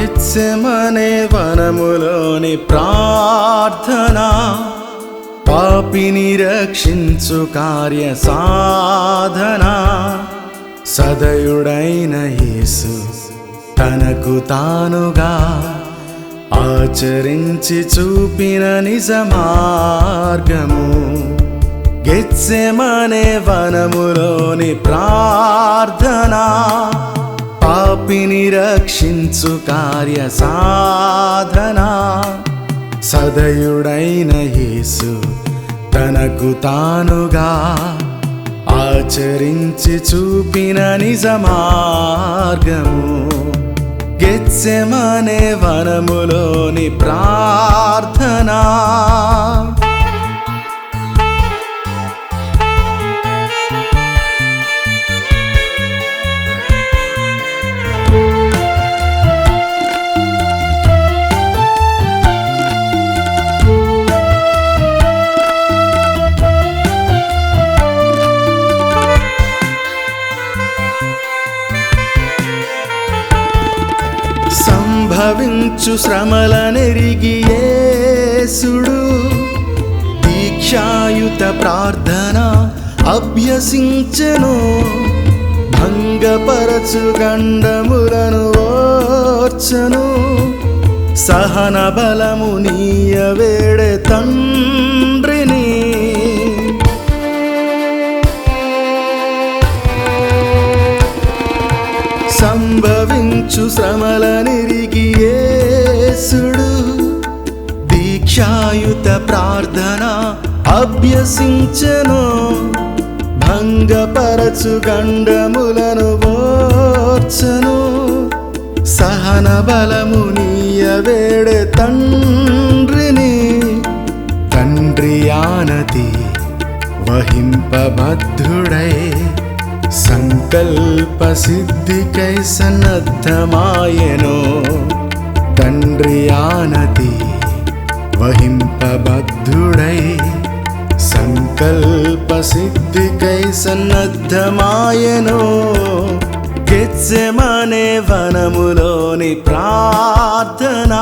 గెత్సెమనే వనములోని ప్రార్థన. పాపిని రక్షించు కార్య సాధన. సదయుడైన యేసు తనకు తానుగా ఆచరించి చూపిన నిజ మార్గము వనములోని ప్రార్థన. పాపిని రక్షించు కార్య సాధన సదయుడైన యేసు తనకు తానుగా ఆచరించి చూపిన నిజ మార్గము వనములోని ప్రార్థన. సంభవించు శ్రమల నెరిగి దీక్షాయుత ప్రార్థన అభ్యసించెను. భంగపరచు గండములను ఓర్చను. సహన బలము నీయ వేడే తండ్రిని. సంభవించు శ్రమల నిరిగి యేసుడు దీక్షాయుత ప్రార్థన అభ్యసించను భంగపరచు గండములను ఓర్చను. సహన బలము నీయవేడే తండ్రిని తండ్రి ఆనతి వహింపబద్ధుడై సంకల్ప సిద్ధికై సన్నద్ధమాయనో. తండ్రి ఆనతి వహింపబద్ధుడై సంకల్ప సిద్ధికై సన్నద్ధమాయను గెచ్చమనే వనములోని ప్రార్థన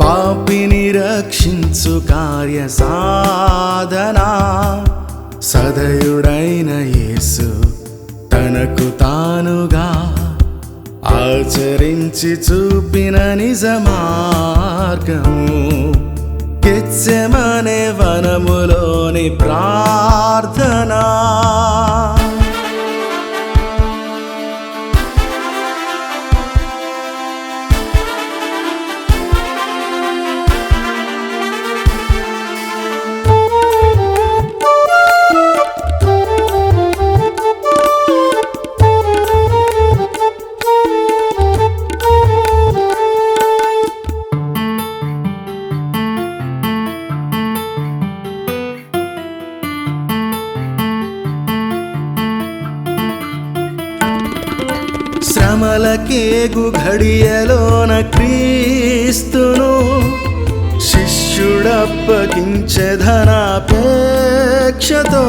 పాపిని రక్షించు కార్య సాధన. సదయుడైన యేసు తనకు తానుగా ఆచరించి చూపిన నిజ మార్గము కిచ్చమనే వనములోని ప్రార్థన. శ్రమలకేగు ఘడియలోన క్రీస్తును శిష్యుడప్పగించెధనాపేక్షతో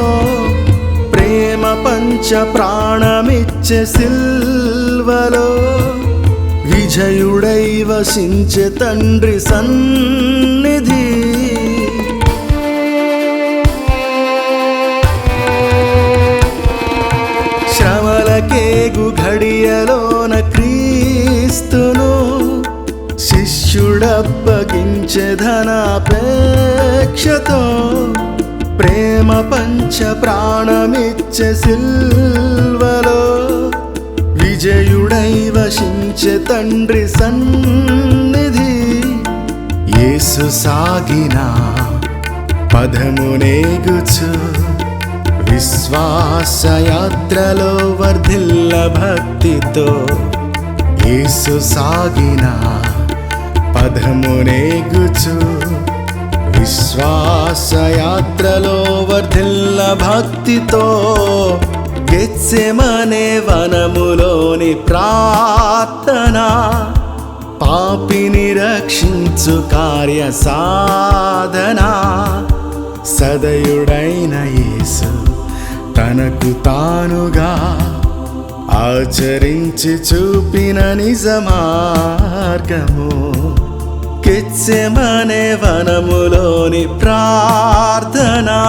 ప్రేమ పంచ ప్రాణమిచ్చే సిల్వలో విజయుడై వసించే తండ్రి సన్నిధి దీక్షతో ప్రేమ పంచ ప్రాణమిచ్చే సిల్వలో విజయుడై వశించే తండ్రి సన్నిధి యేసు సాగిన పదమునేగుచు విశ్వాసయాత్రలో వర్ధిల్ల భక్తితో యేసు సాగిన పదమునేగుచు విశ్వాసయాత్రలో వర్ధిల్ల భక్తితో గెత్సెమనే వనములోని ప్రార్థన. పాపిని రక్షించు కార్య సాధన. సదయుడైన యేసు తనకు తానుగా ఆచరించి చూపిన నిజమార్గము నిత్యమనే వనములోని ప్రార్థనా.